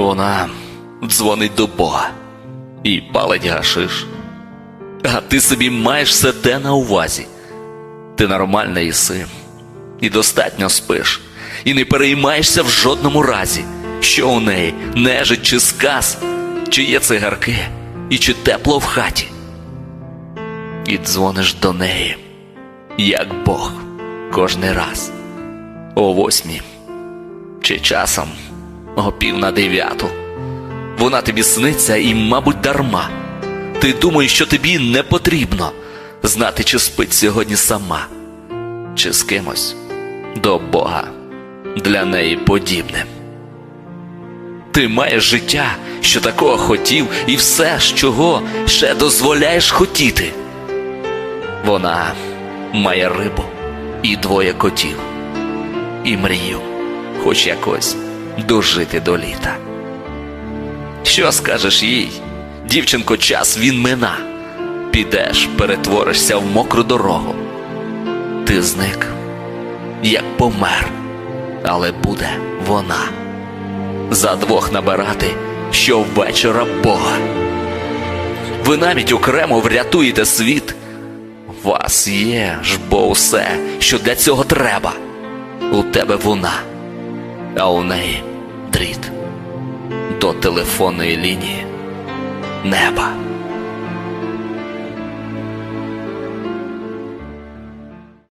Вона дзвонить до Бога і палить гашиш. А ти собі маєш все те на увазі. Ти нормальна їси, і достатньо спиш, і не переймаєшся в жодному разі, що у неї нежить чи сказ, чи є цигарки, і чи тепло в хаті. І дзвониш до неї, як Бог, кожний раз, о восьмій, чи часом о пів на дев'яту. Вона тобі сниться і, мабуть, дарма. Ти думаєш, що тобі не потрібно знати, чи спить сьогодні сама, чи з кимось до Бога для неї подібним. Ти маєш життя, що такого хотів, і все, чого ще дозволяєш хотіти. Вона має рибу і двоє котів, і мрію, хоч якось дожити до літа. Що скажеш їй? Дівчинко, час він мина. Підеш, перетворишся в мокру дорогу. Ти зник, як помер, але буде вона. За двох набирати щовечора Бога. Ви навіть окремо врятуєте світ. Вас є ж бо усе, що для цього треба. У тебе вона, а у неї телефонної лінії неба.